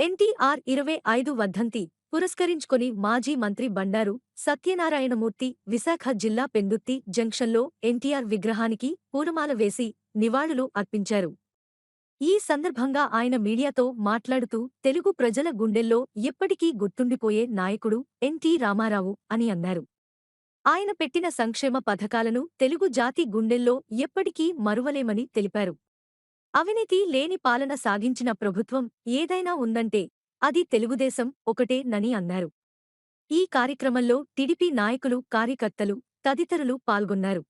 ఎన్టీఆర్ ఇరవై ఐదు వర్ధంతి పురస్కరించుకొని మాజీ మంత్రి బండారు సత్యనారాయణమూర్తి విశాఖ జిల్లా పెందుత్తి జంక్షన్లో ఎన్టీఆర్ విగ్రహానికి పూలమాల వేసి నివాళులు అర్పించారు. ఈ సందర్భంగా ఆయన మీడియాతో మాట్లాడుతూ తెలుగు ప్రజల గుండెల్లో ఎప్పటికీ గుర్తుండిపోయే నాయకుడు ఎన్టీ రామారావు అని అన్నారు. ఆయన పెట్టిన సంక్షేమ పథకాలను తెలుగు జాతి గుండెల్లో ఎప్పటికీ మరువలేమని తెలిపారు. అవినీతి లేని పాలన సాగించిన ప్రభుత్వం ఏదైనా ఉందంటే అది తెలుగుదేశం ఒకటే నని అన్నారు. ఈ కార్యక్రమంలో టిడిపి నాయకులు కార్యకర్తలు తదితరులు పాల్గొన్నారు.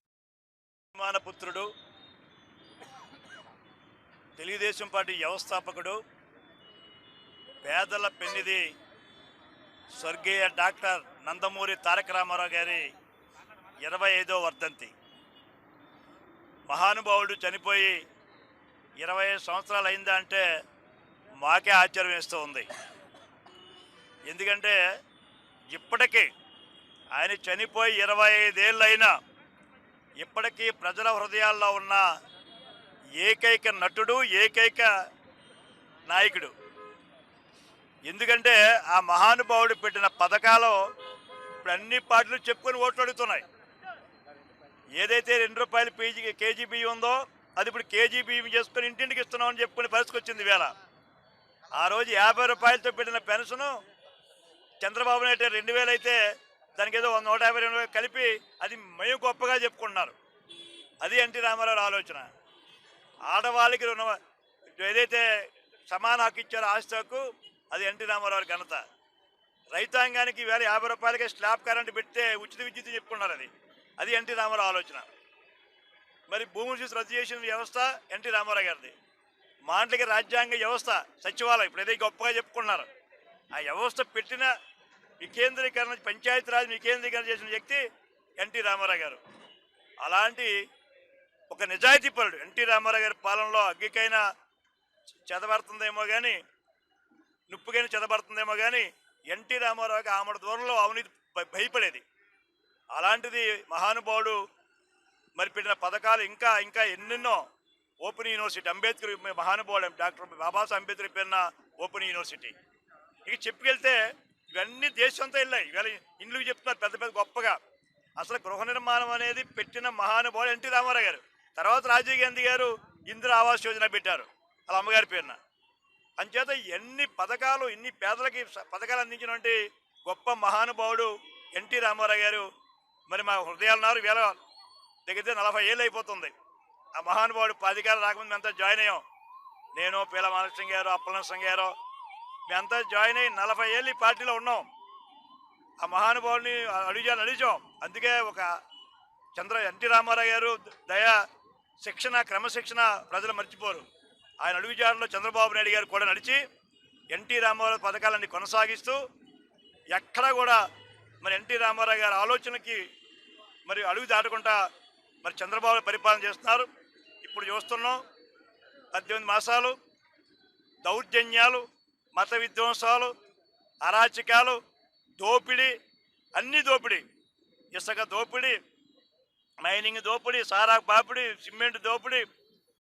పుత్రుడు తెలుగుదేశం పార్టీ వ్యవస్థాపకుడు పేదల పెన్నిది స్వర్గీయ డాక్టర్ నందమూరి తారక రామారావు గారి ఇరవై ఐదో వర్ధంతి. మహానుభావుడు చనిపోయి ఇరవై సంవత్సరాలు అయిందా అంటే మాకే ఆశ్చర్యం వేస్తూ ఉంది. ఎందుకంటే ఇప్పటికీ ఆయన చనిపోయి ఇరవై ఐదేళ్ళు అయినా ఇప్పటికీ ప్రజల హృదయాల్లో ఉన్న ఏకైక నటుడు ఏకైక నాయకుడు. ఎందుకంటే ఆ మహానుభావుడు పెట్టిన పథకాలు ఇప్పుడు అన్ని పార్టీలు చెప్పుకొని ఓట్లు అడుగుతున్నాయి. ఏదైతే రెండు రూపాయలు పీజీ కేజీ బియ్యం ఉందో అది ఇప్పుడు కేజీ బియ్యం ఇంటింటికి ఇస్తున్నామని చెప్పుకునే పరిస్థితి వచ్చింది వేళ ఆ రోజు యాభై రూపాయలతో పెట్టిన పెన్షను చంద్రబాబు నాయుడు రెండు వేలు అయితే దానికి ఏదో నూట యాభై రెండు వేలు కలిపి అది మేము గొప్పగా చెప్పుకుంటున్నారు. అది ఎన్టీ రామారావు ఆలోచన. ఆడవాళ్ళకి రుణ ఏదైతే సమాన హక్కు ఇచ్చారో ఆస్తి హక్కు అది ఎన్టీ రామారావు ఘనత. రైతాంగానికి వేల యాభై రూపాయలకి స్లాబ్ కరెంట్ పెడితే ఉచిత విద్యుత్ చెప్పుకున్నారు అది. అది ఎన్టీ రామారావు ఆలోచన. మరి భూములు చూసి రద్దు చేసిన వ్యవస్థ ఎన్టీ రామారావు గారిది. మాండలిక రాజ్యాంగ వ్యవస్థ సచివాలయం ఇప్పుడు ఏదైతే గొప్పగా చెప్పుకున్నారు ఆ వ్యవస్థ పెట్టిన వికేంద్రీకరణ పంచాయతీరాజ్ వికేంద్రీకరణ చేసిన వ్యక్తి ఎన్టీ రామారావు గారు. అలాంటి ఒక నిజాయితీపరుడు ఎన్టీ రామారావు గారి పాలనలో అగ్గికైనా చెదబడుతుందేమో కానీ నిప్పుకైనా చెదబడుతుందేమో కానీ ఎన్టీ రామారావుకి ఆమె దూరంలో అవినీతి భయ- భయపడేది. అలాంటిది మహానుభావుడు మరి పెట్టిన పథకాలు ఇంకా ఇంకా ఎన్నెన్నో. ఓపెన్ యూనివర్సిటీ అంబేద్కర్ మహానుభావుడు డాక్టర్ బాబాసాహెబ్ అంబేద్కర్ పేరున ఓపెన్ యూనివర్సిటీ. ఇక చెప్పుకెళ్తే ఇవన్నీ దేశంతో వెళ్ళాయి. ఇవాళ ఇండ్లు చెప్తున్నారు పెద్ద పెద్ద గొప్పగా. అసలు గృహ నిర్మాణం అనేది పెట్టిన మహానుభావుడు ఎన్టీ రామారావు గారు. తర్వాత రాజీవ్ గాంధీ గారు ఇందిరా ఆవాస్ యోజన పెట్టారు. వాళ్ళ అమ్మగారి పేరున. అంచేత ఎన్ని పథకాలు ఎన్ని పేదలకి పథకాలు అందించినటువంటి గొప్ప మహానుభావుడు ఎన్టీ రామారావు గారు. మరి మా హృదయాలున్నారు వేల దగ్గర నలభై ఏళ్ళు అయిపోతుంది. ఆ మహానుభావుడు అధికారం రాకముందు మేమంతా జాయిన్ అయ్యాం. నేను పీల మహాలక్ష్మి గారు అప్పలనరసింహ గారు మేమంతా జాయిన్ అయ్యి నలభై ఏళ్ళు ఈ పార్టీలో ఉన్నాం. ఆ మహానుభావుడిని అడిగాను అడిచాం అందుకే ఒక చంద్ర ఎన్టీ రామారావు గారు దయా శిక్షణ క్రమశిక్షణ ప్రజలు మర్చిపోరు. ఆయన అడుగుజాడలో చంద్రబాబు నాయుడు గారు కూడా నడిచి ఎన్టీ రామారావు పథకాలన్నీ కొనసాగిస్తూ ఎక్కడా కూడా మరి ఎన్టీ రామారావు గారి ఆలోచనకి మరి అడుగు దాటకుండా మరి చంద్రబాబు పరిపాలన చేస్తున్నారు. ఇప్పుడు చూస్తున్నాం పద్దెనిమిది మాసాలు దౌర్జన్యాలు మత విధ్వంసాలు అరాచకాలు దోపిడీ అన్ని దోపిడీ. ఇసుక దోపిడీ మైనింగ్ దోపిడీ సారా పాపిడి సిమెంట్ దోపిడీ